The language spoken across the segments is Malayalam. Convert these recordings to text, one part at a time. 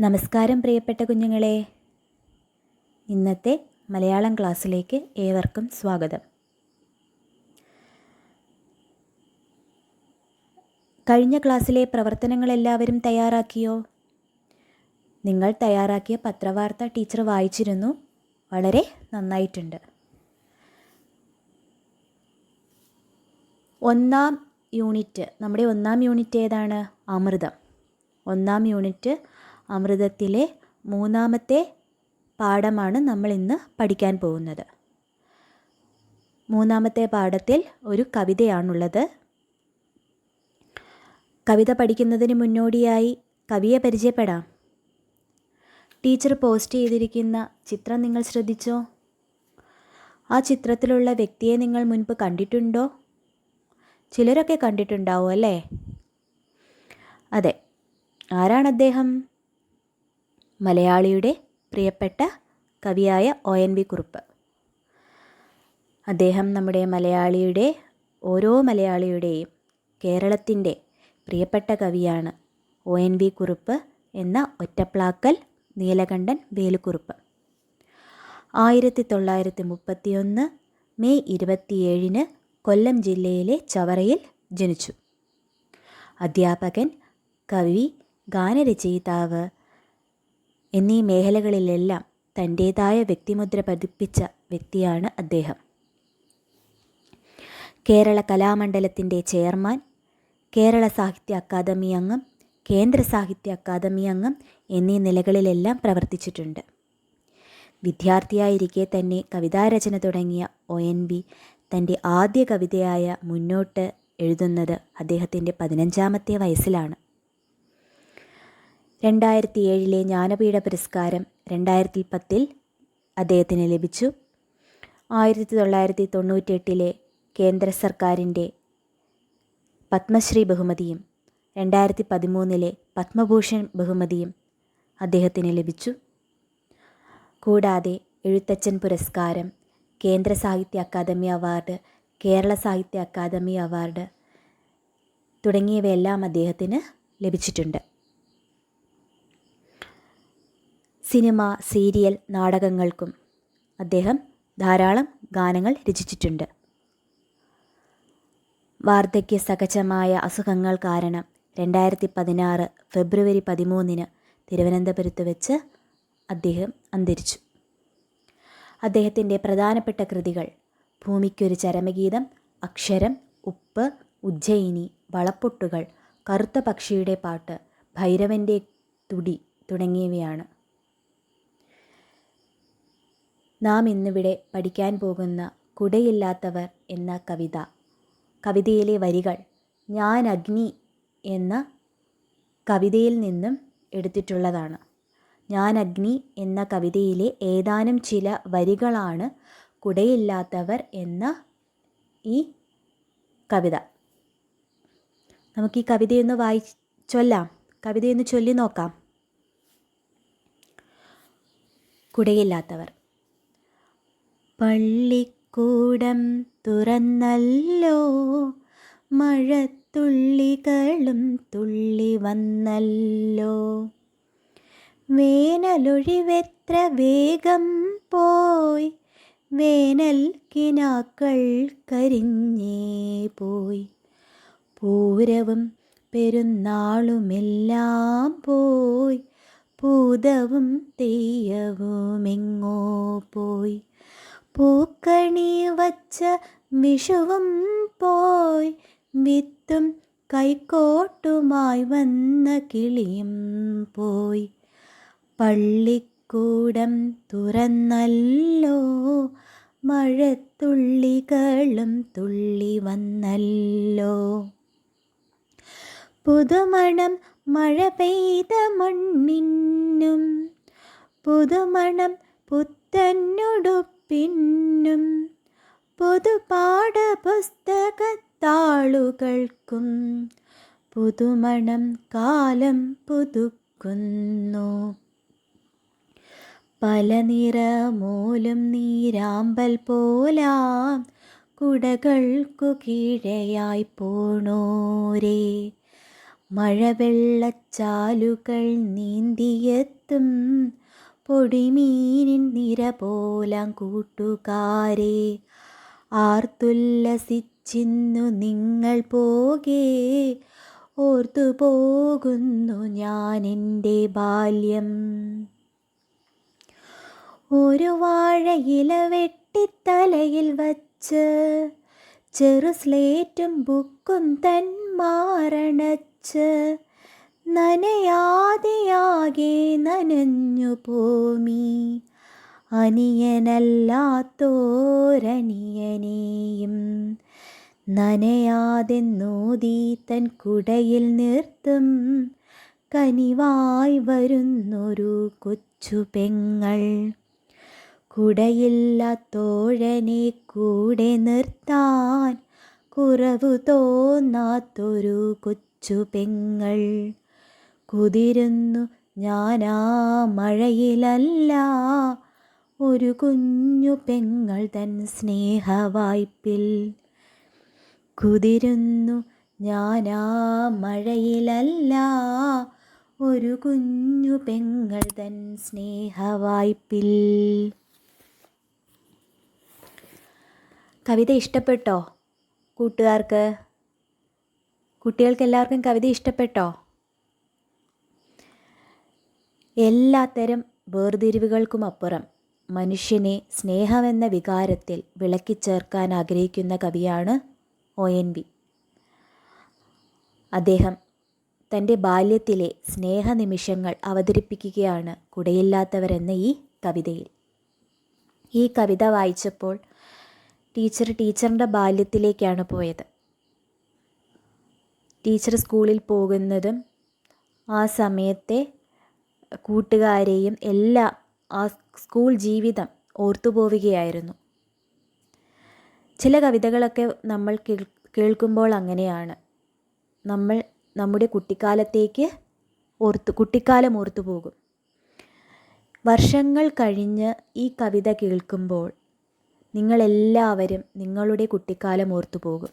നമസ്കാരം പ്രിയപ്പെട്ട കുഞ്ഞുങ്ങളെ. ഇന്നത്തെ മലയാളം ക്ലാസ്സിലേക്ക് ഏവർക്കും സ്വാഗതം. കഴിഞ്ഞ ക്ലാസ്സിലെ പ്രവർത്തനങ്ങൾ എല്ലാവരും തയ്യാറാക്കിയോ? നിങ്ങൾ തയ്യാറാക്കിയ പത്രവാർത്ത ടീച്ചർ വായിച്ചിരുന്നു. വളരെ നന്നായിട്ടുണ്ട്. ഒന്നാം യൂണിറ്റ് നമ്മുടെ ഒന്നാം യൂണിറ്റ് ഏതാണ്? അമൃതം. ഒന്നാം യൂണിറ്റ് അമൃതത്തിലെ മൂന്നാമത്തെ പാഠമാണ് നമ്മൾ ഇന്ന് പഠിക്കാൻ പോകുന്നത്. മൂന്നാമത്തെ പാഠത്തിൽ ഒരു കവിതയാണുള്ളത്. കവിത പഠിക്കുന്നതിന് മുന്നോടിയായി കവിയെ പരിചയപ്പെടാം. ടീച്ചർ പോസ്റ്റ് ചെയ്തിരിക്കുന്ന ചിത്രം നിങ്ങൾ ശ്രദ്ധിച്ചോ? ആ ചിത്രത്തിലുള്ള വ്യക്തിയെ നിങ്ങൾ മുൻപ് കണ്ടിട്ടുണ്ടോ? ചിലരൊക്കെ കണ്ടിട്ടുണ്ടാവും അല്ലേ? അതെ ആരാണ് അദ്ദേഹം? മലയാളിയുടെ പ്രിയപ്പെട്ട കവിയായ ഒ എൻ വി കുറുപ്പ്. അദ്ദേഹം നമ്മുടെ മലയാളിയുടെ ഓരോ മലയാളിയുടെയും കേരളത്തിന്റെ പ്രിയപ്പെട്ട കവിയാണ് ഒ എൻ വി കുറുപ്പ് എന്ന ഒറ്റപ്ലാക്കൽ നീലകണ്ഠൻ വേലുക്കുറുപ്പ്. ആയിരത്തി തൊള്ളായിരത്തി മുപ്പത്തിയൊന്ന് മെയ് ഇരുപത്തിയേഴിന് കൊല്ലം ജില്ലയിലെ ചവറയിൽ ജനിച്ചു. അധ്യാപകൻ കവി ഗാനരചയിതാവ് എന്നീ മേഖലകളിലെല്ലാം തന്റേതായ വ്യക്തിമുദ്ര പതിപ്പിച്ച വ്യക്തിയാണ് അദ്ദേഹം. കേരള കലാമണ്ഡലത്തിന്റെ ചെയർമാൻ കേരള സാഹിത്യ അക്കാദമി അംഗം കേന്ദ്ര സാഹിത്യ അക്കാദമി അംഗം എന്നീ നിലകളിലെല്ലാം പ്രവർത്തിച്ചിട്ടുണ്ട്. വിദ്യാർത്ഥിയായിരിക്കെ തന്നെ കവിതാരചന തുടങ്ങിയ ഒ എൻ ബി തന്റെ ആദ്യ കവിതയായ മുന്നോട്ട് എഴുതുന്നത് അദ്ദേഹത്തിന്റെ പതിനഞ്ചാമത്തെ വയസ്സിലാണ്. രണ്ടായിരത്തി ഏഴിലെ ജ്ഞാനപീഠ പുരസ്കാരം രണ്ടായിരത്തി പത്തിൽ അദ്ദേഹത്തിന് ലഭിച്ചു. ആയിരത്തി തൊള്ളായിരത്തി തൊണ്ണൂറ്റെട്ടിലെ കേന്ദ്ര സർക്കാരിന്റെ പത്മശ്രീ ബഹുമതിയും രണ്ടായിരത്തി പതിമൂന്നിലെ പത്മഭൂഷൺ ബഹുമതിയും അദ്ദേഹത്തിന് ലഭിച്ചു. കൂടാതെ എഴുത്തച്ഛൻ പുരസ്കാരം കേന്ദ്ര സാഹിത്യ അക്കാദമി അവാർഡ് കേരള സാഹിത്യ അക്കാദമി അവാർഡ് തുടങ്ങിയവയെല്ലാം അദ്ദേഹത്തിന് ലഭിച്ചിട്ടുണ്ട്. സിനിമ സീരിയൽ നാടകങ്ങൾക്കും അദ്ദേഹം ധാരാളം ഗാനങ്ങൾ രചിച്ചിട്ടുണ്ട്. വാർദ്ധക്യ സഹജമായ അസുഖങ്ങൾ കാരണം രണ്ടായിരത്തി പതിനാറ് ഫെബ്രുവരി പതിമൂന്നിന് തിരുവനന്തപുരത്ത് വെച്ച് അദ്ദേഹം അന്തരിച്ചു. അദ്ദേഹത്തിന്റെ പ്രധാനപ്പെട്ട കൃതികൾ ഭൂമിക്കൊരു ചരമഗീതം അക്ഷരം ഉപ്പ് ഉജ്ജയിനി വളപ്പൊട്ടുകൾ കറുത്ത പക്ഷിയുടെ പാട്ട് ഭൈരവന്റെ തുടി തുടങ്ങിയവയാണ്. നാം ഇന്നിവിടെ പഠിക്കാൻ പോകുന്ന കുടയില്ലാത്തവർ എന്ന കവിത. കവിതയിലെ വരികൾ ഞാൻ അഗ്നി എന്ന കവിതയിൽ നിന്നും എടുത്തിട്ടുള്ളതാണ്. ഞാൻ അഗ്നി എന്ന കവിതയിലെ ഏതാനും ചില വരികളാണ് കുടയില്ലാത്തവർ എന്ന ഈ കവിത. നമുക്ക് ഈ കവിതയൊന്ന് വായി ചൊല്ലാം. കവിതയൊന്ന് ചൊല്ലി നോക്കാം. കുടയില്ലാത്തവർ പള്ളിക്കൂടം തുറന്നല്ലോ. മഴത്തുള്ളികളും തുള്ളി വന്നല്ലോ വേനലൊഴിവെത്ര വേഗം പോയി. വേനൽ കിനാക്കൾ കരിഞ്ഞേ പോയി. പൂരവും പെരുന്നാളുമെല്ലാം പോയി. പൂതവും തെയ്യവുമെങ്ങോ പോയി. പൂക്കണി വച്ച വിഷുവും പോയി. വിത്തും കൈക്കോട്ടുമായി വന്ന കിളിയും പോയി. പള്ളിക്കൂടം തുറന്നല്ലോ. മഴത്തുള്ളികളും തുള്ളി വന്നല്ലോ. പുതുമണം മഴ പെയ്ത മണ്ണിന്നും. പുതുമണം പുത്തന്നുടുപ്പിന്നും പുതുപാഠ പുസ്തകത്താളുകൾക്കും പുതുമണം കാലം പുതുക്കുന്നു. പല നിറമൂലും നീരാമ്പൽ പോലാം കുടകൾക്കു കീഴയായി പോണോരേ. മഴവെള്ളച്ചാലുകൾ നീന്തിയെത്തും പൊടിമീനിൻ നിര പോലാം കൂട്ടുകാരെ ആർത്തുല്ലസിച്ചിന്നു നിങ്ങൾ പോകേ ഓർത്തു പോകുന്നു ഞാൻ എന്റെ ബാല്യം. ഒരു വാഴയില വെട്ടിത്തലയിൽ വച്ച് ചെറു സ്ലേറ്റും ബുക്കും തൻ നനയാതെയാകെ നനഞ്ഞു പോമി. അനിയനല്ലാത്തോരനിയനെയും നനയാതെ നോതി തൻ കുടയിൽ നിർത്തും. കനിവായി വരുന്നൊരു കൊച്ചു പെങ്ങൾ കുടയില്ലാത്തോഴനെ കൂടെ നിർത്താൻ കുറവു തോന്നാത്തൊരു കൊച്ചു പെങ്ങൾ കുതിരുന്നു ഞാനാ മഴയിലല്ല. ഒരു കുഞ്ഞു പെങ്ങൾ തൻ സ്നേഹവായ്പിൽ. കുതിരുന്നു ഞാനാ മഴയിലല്ല. ഒരു കുഞ്ഞു പെങ്ങൾ തൻ സ്നേഹവായ്പിൽ. കവിത ഇഷ്ടപ്പെട്ടോ? കൂട്ടുകാർക്ക്? കുട്ടികൾക്ക് എല്ലാവർക്കും കവിത ഇഷ്ടപ്പെട്ടോ? എല്ലാത്തരം വേർതിരിവുകൾക്കും അപ്പുറം മനുഷ്യനെ സ്നേഹമെന്ന വികാരത്തിൽ വിളക്കി ചേർക്കാൻ ആഗ്രഹിക്കുന്ന കവിയാണ് ഒ എൻ വി. അദ്ദേഹം തന്റെ ബാല്യത്തിലെ സ്നേഹനിമിഷങ്ങൾ അവതരിപ്പിക്കുകയാണ് കുടയില്ലാത്തവരെന്ന ഈ കവിതയിൽ. ഈ കവിത വായിച്ചപ്പോൾ ടീച്ചർ ടീച്ചറിന്റെ ബാല്യത്തിലേക്കാണ് പോയത്. ടീച്ചർ സ്കൂളിൽ പോകുന്നതും ആ സമയത്തെ കൂട്ടുകാരെയും എല്ലാം ആ സ്കൂൾ ജീവിതം ഓർത്തുപോവുകയായിരുന്നു. ചില കവിതകളൊക്കെ നമ്മൾ കേൾക്കുമ്പോൾ അങ്ങനെയാണ്. നമ്മൾ നമ്മുടെ കുട്ടിക്കാലത്തേക്ക് ഓർത്തു കുട്ടിക്കാലം ഓർത്തു പോകും വർഷങ്ങൾ കഴിഞ്ഞ് ഈ കവിത കേൾക്കുമ്പോൾ നിങ്ങളെല്ലാവരും നിങ്ങളുടെ കുട്ടിക്കാലം ഓർത്തു പോകും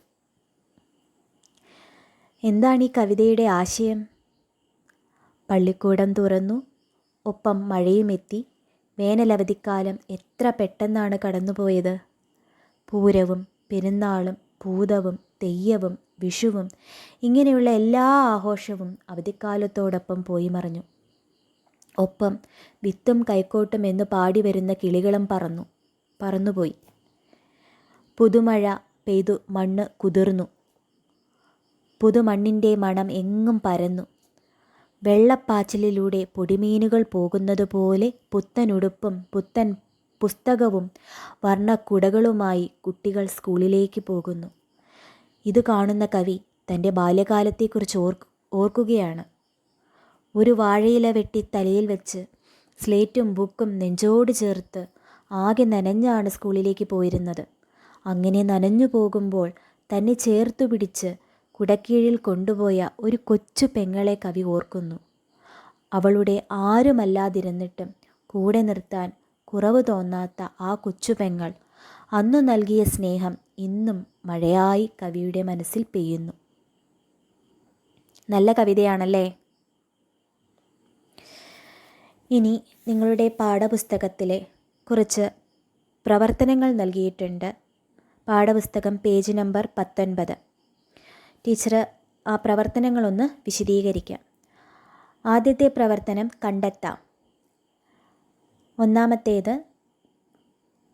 എന്താണ് ഈ കവിതയുടെ ആശയം? പള്ളിക്കൂടം തുറന്നു. ഒപ്പം മഴയുമെത്തി. വേനലവധിക്കാലം എത്ര പെട്ടെന്നാണ് കടന്നുപോയത്. പൂരവും പെരുന്നാളും ഭൂതവും തെയ്യവും വിഷുവും ഇങ്ങനെയുള്ള എല്ലാ ആഘോഷവും അവധിക്കാലത്തോടൊപ്പം പോയി മറഞ്ഞു. ഒപ്പം വിത്തും കൈക്കോട്ടും എന്ന് പാടി വരുന്ന കിളികളും പറന്നു പറന്നുപോയി. പുതുമഴ പെയ്തു മണ്ണ് കുതിർന്നു. പുതുമണ്ണിന്റെ മണം എങ്ങും പരന്നു. വെള്ളപ്പാച്ചിലിലൂടെ പൊടിമീനുകൾ പോകുന്നതുപോലെ പുത്തനുടുപ്പും പുത്തൻ പുസ്തകവും വർണക്കുടകളുമായി കുട്ടികൾ സ്കൂളിലേക്ക് പോകുന്നു. ഇത് കാണുന്ന കവി തന്റെ ബാല്യകാലത്തെക്കുറിച്ച് ഓർ ഓർക്കുകയാണ്. ഒരു വാഴയില വെട്ടി തലയിൽ വെച്ച് സ്ലേറ്റും ബുക്കും നെഞ്ചോട് ചേർത്ത് ആകെ നനഞ്ഞാണ് സ്കൂളിലേക്ക് പോയിരുന്നത്. അങ്ങനെ നനഞ്ഞു പോകുമ്പോൾ തന്നെ ചേർത്തു പിടിച്ച് കുടക്കീഴിൽ കൊണ്ടുപോയ ഒരു കൊച്ചു പെങ്ങളെ കവി ഓർക്കുന്നു. അവളുടെ ആരുമല്ലാതിരുന്നിട്ടും കൂടെ നിർത്താൻ കുറവ് തോന്നാത്ത ആ കൊച്ചു പെങ്ങൾ അന്നു നൽകിയ സ്നേഹം ഇന്നും മഴയായി കവിയുടെ മനസ്സിൽ പെയ്യുന്നു. നല്ല കവിതയാണല്ലേ? ഇനി നിങ്ങളുടെ പാഠപുസ്തകത്തിലെ കുറച്ച് പ്രവർത്തനങ്ങൾ നൽകിയിട്ടുണ്ട്. പാഠപുസ്തകം പേജ് നമ്പർ പത്തൊൻപത്. ടീച്ചർ ആ പ്രവർത്തനങ്ങളൊന്ന് വിശദീകരിക്കാം. ആദ്യത്തെ പ്രവർത്തനം കണ്ടെത്താം. ഒന്നാമത്തേത്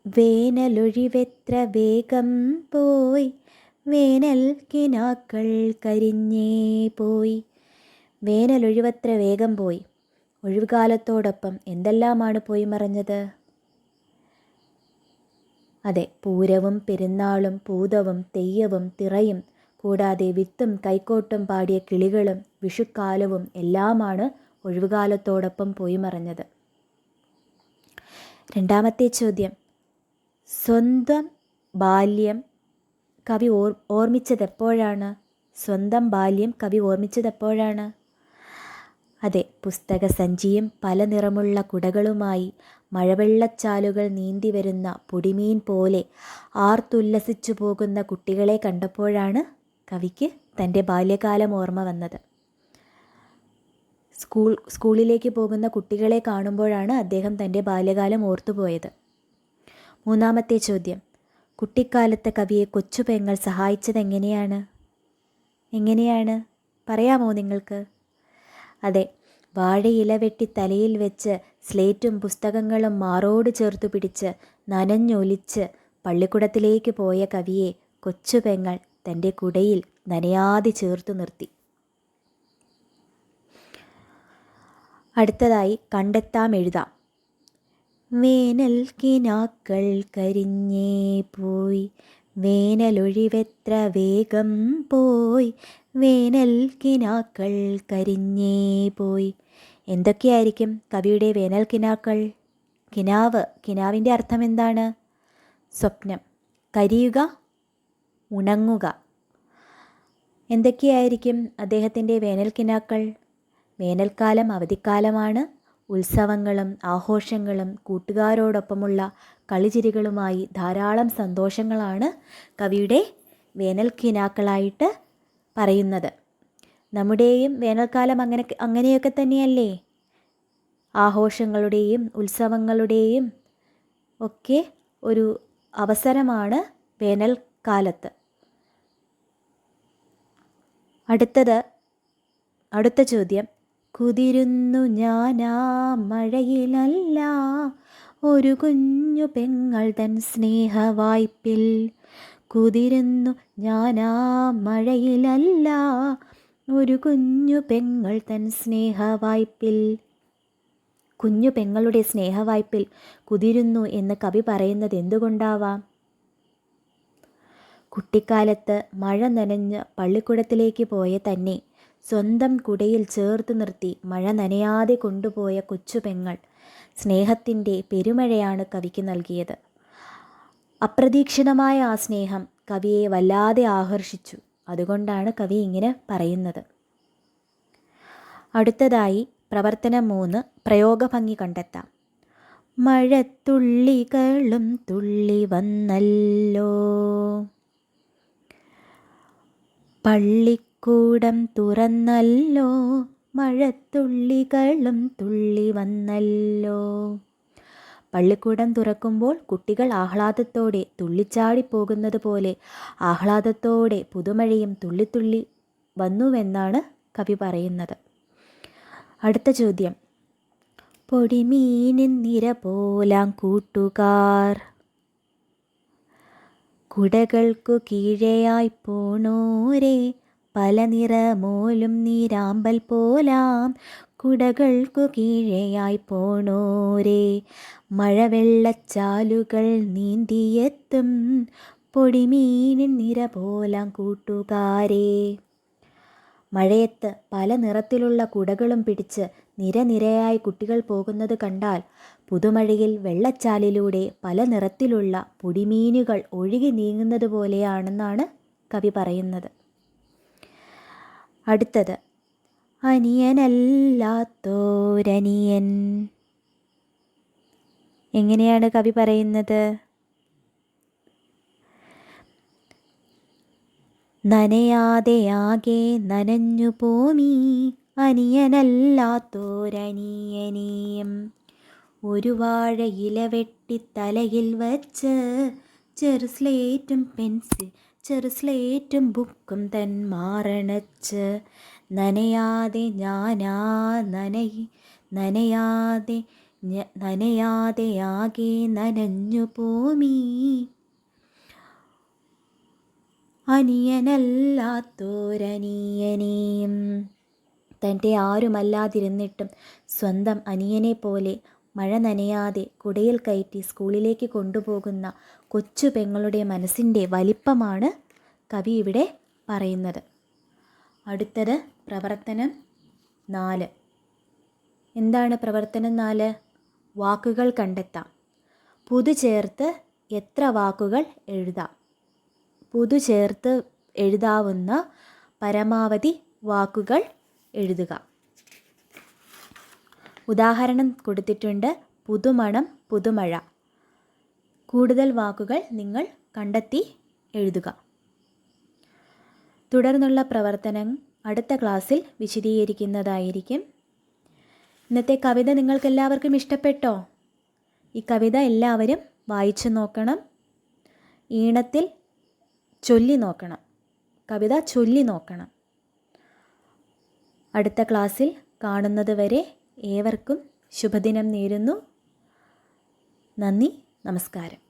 വേനലൊഴിവെത്ര വേഗം പോയി വേനൽ കിനാക്കൾ കരിഞ്ഞേ പോയി. വേനലൊഴിവത്ര വേഗം പോയി? ഒഴിവുകാലത്തോടൊപ്പം എന്തെല്ലാമാണ് പോയി മറഞ്ഞത്? അതെ പൂരവും പെരുന്നാളും പൂതവും തെയ്യവും തിറയും കൂടാതെ വിത്തും കൈക്കോട്ടും പാടിയ കിളികളും വിഷുക്കാലവും എല്ലാമാണ് ഒഴിവുകാലത്തോടൊപ്പം പോയി മറഞ്ഞത്. രണ്ടാമത്തെ ചോദ്യം. സ്വന്തം ബാല്യം കവി ഓർ ഓർമ്മിച്ചതെപ്പോഴാണ്? സ്വന്തം ബാല്യം കവി ഓർമ്മിച്ചതെപ്പോഴാണ്? അതെ പുസ്തക സഞ്ചിയും പല നിറമുള്ള കുടകളുമായി മഴവെള്ളച്ചാലുകൾ നീന്തി വരുന്ന പൊടിമീൻ പോലെ ആർത്തുല്ലസിച്ചു പോകുന്ന കുട്ടികളെ കണ്ടപ്പോഴാണ് കവിക്ക് തന്റെ ബാല്യകാലം ഓർമ്മ വന്നത്. സ്കൂൾ സ്കൂളിലേക്ക് പോകുന്ന കുട്ടികളെ കാണുമ്പോഴാണ് അദ്ദേഹം തന്റെ ബാല്യകാലം ഓർത്തുപോയത്. മൂന്നാമത്തെ ചോദ്യം കുട്ടിക്കാലത്തെ കവിയെ കൊച്ചു പെങ്ങൾ സഹായിച്ചത് എങ്ങനെയാണ്? എങ്ങനെയാണ്? പറയാമോ നിങ്ങൾക്ക്? അതെ വാഴയില വെട്ടി തലയിൽ വെച്ച് സ്ലേറ്റും പുസ്തകങ്ങളും മാറോട് ചേർത്തു പിടിച്ച് നനഞ്ഞൊലിച്ച് പള്ളിക്കുടത്തിലേക്ക് പോയ കവിയെ കൊച്ചു പെങ്ങൾ തന്റെ കുടയിൽ നനയാതെ ചേർത്തു നിർത്തി. അടുത്തതായി കണ്ടെത്താം എഴുതാം. വേനൽ കിനാക്കൾ കരിഞ്ഞേ പോയി. വേനലൊഴിവെത്ര വേഗം പോയി. വേനൽ കിനാക്കൾ കരിഞ്ഞേ പോയി. എന്തൊക്കെയായിരിക്കും കവിയുടെ വേനൽ കിനാക്കൾ? കിനാവ് കിനാവിന്റെ അർത്ഥം എന്താണ്? സ്വപ്നം. കരിയുക ഉണങ്ങുക. എന്തൊക്കെയായിരിക്കും അദ്ദേഹത്തിന്റെ വേനൽക്കിനാക്കൾ? വേനൽക്കാലം അവധിക്കാലമാണ്. ഉത്സവങ്ങളും ആഘോഷങ്ങളും കൂട്ടുകാരോടൊപ്പമുള്ള കളിചിരികളുമായി ധാരാളം സന്തോഷങ്ങളാണ് കവിയുടെ വേനൽക്കിനാക്കളായിട്ട് പറയുന്നത്. നമ്മുടെയും വേനൽക്കാലം അങ്ങനെ അങ്ങനെയൊക്കെ തന്നെയല്ലേ? ആഘോഷങ്ങളുടെയും ഉത്സവങ്ങളുടെയും ഒക്കെ ഒരു അവസരമാണ് വേനൽക്കാലത്ത്. അടുത്തത് അടുത്ത ചോദ്യം. കുതിരുന്നു ഞാനാ മഴയിലല്ല ഒരു കുഞ്ഞു പെങ്ങൾ തൻ സ്നേഹവായ്പിൽ. കുതിരുന്നു ഞാനാ മഴയിലല്ല ഒരു കുഞ്ഞു പെങ്ങൾ തൻ സ്നേഹവായ്പിൽ. കുഞ്ഞു പെങ്ങളുടെ സ്നേഹവായ്പിൽ കുതിരുന്നു എന്ന് കവി പറയുന്നത് എന്തുകൊണ്ടാവാം? കുട്ടിക്കാലത്ത് മഴ നനഞ്ഞ് പള്ളിക്കുടത്തിലേക്ക് പോയ തന്നെ സ്വന്തം കുടയിൽ ചേർത്ത് നിർത്തി മഴ നനയാതെ കൊണ്ടുപോയ കൊച്ചു പെങ്ങൾ സ്നേഹത്തിന്റെ പെരുമഴയാണ് കവിക്ക് നൽകിയത്. അപ്രതീക്ഷിതമായ ആ സ്നേഹം കവിയെ വല്ലാതെ ആകർഷിച്ചു. അതുകൊണ്ടാണ് കവി ഇങ്ങനെ പറയുന്നത്. അടുത്തതായി പ്രവർത്തനം മൂന്ന് പ്രയോഗഭംഗി കണ്ടെത്താം. മഴത്തുള്ളികളും തുള്ളി വന്നല്ലോ. പള്ളിക്കൂടം തുറന്നല്ലോ മഴത്തുള്ളികളും തുള്ളി വന്നല്ലോ. പള്ളിക്കൂടം തുറക്കുമ്പോൾ കുട്ടികൾ ആഹ്ലാദത്തോടെ തുള്ളിച്ചാടി പോകുന്നത് പോലെ ആഹ്ലാദത്തോടെ പുതുമഴയും തുള്ളിത്തുള്ളി വന്നുവെന്നാണ് കവി പറയുന്നത്. അടുത്ത ചോദ്യം. പൊടിമീനിൻ നിര പോലാം കൂട്ടുകാർ. കുടകൾക്കു കീഴെയായി പോണോരേ പല നിറമോലും നീരാമ്പൽ പോലാം. കുടകൾക്കു കീഴെയായി പോണോരേ മഴവെള്ളച്ചാലുകൾ നീന്തിയെത്തും. പൊടിമീനിൻ നിര പോലാം കൂട്ടുകാരേ. മഴയത്ത് പല നിറത്തിലുള്ള കുടകളും പിടിച്ച് നിരനിരയായി കുട്ടികൾ പോകുന്നത് കണ്ടാൽ പുതുമഴയിൽ വെള്ളച്ചാലിലൂടെ പല നിറത്തിലുള്ള പൊടിമീനുകൾ ഒഴുകി നീങ്ങുന്നത് പോലെയാണെന്നാണ് കവി പറയുന്നത്. അടുത്തത് അനിയനല്ലാത്തോരനിയൻ. എങ്ങനെയാണ് കവി പറയുന്നത്? നനയാതെയാകെ നനഞ്ഞു പോമീ അനിയനല്ലാത്തോരനിയനീയം ഒരു വാഴയില വെട്ടി തലയിൽ വച്ച് ചെറു സ്ലേറ്റും പെൻസിൽ ചെറു സ്ലേറ്റും ബുക്കും തൻ മാറണച്ച്. നനയാതെ ഞാനാ നനയി നനയാതെ നനയാതെ ആകെ നനഞ്ഞു പോമീ. അനിയനല്ലാത്തോരനിയനെയും തന്റെ ആരുമല്ലാതിരുന്നിട്ടും സ്വന്തം അനിയനെ പോലെ മഴ നനയാതെ കുടയിൽ കയറ്റി സ്കൂളിലേക്ക് കൊണ്ടുപോകുന്ന കൊച്ചു പെങ്ങളുടെ മനസ്സിന്റെ വലിപ്പമാണ് കവി ഇവിടെ പറയുന്നത്. അടുത്തത് പ്രവർത്തനം നാല്. എന്താണ് പ്രവർത്തനം നാല്? വാക്കുകൾ കണ്ടെത്താം. പുതു ചേർത്ത് എത്ര വാക്കുകൾ എഴുതാം? പുതു ചേർത്ത് എഴുതാവുന്ന പരമാവധി വാക്കുകൾ എഴുതുക. ഉദാഹരണം കൊടുത്തിട്ടുണ്ട്. പുതുമണം പുതുമഴ. കൂടുതൽ വാക്കുകൾ നിങ്ങൾ കണ്ടെത്തി എഴുതുക. തുടർന്നുള്ള പ്രവർത്തനം അടുത്ത ക്ലാസ്സിൽ വിശദീകരിക്കുന്നതായിരിക്കും. ഇന്നത്തെ കവിത നിങ്ങൾക്കെല്ലാവർക്കും ഇഷ്ടപ്പെട്ടോ? ഈ കവിത എല്ലാവരും വായിച്ചു നോക്കണം. ഈണത്തിൽ ചൊല്ലി നോക്കണം. കവിത ചൊല്ലി നോക്കണം. അടുത്ത ക്ലാസ്സിൽ കാണുന്നത് വരെ ഏവർക്കും ശുഭദിനം നേരുന്നു. നന്ദി നമസ്കാരം.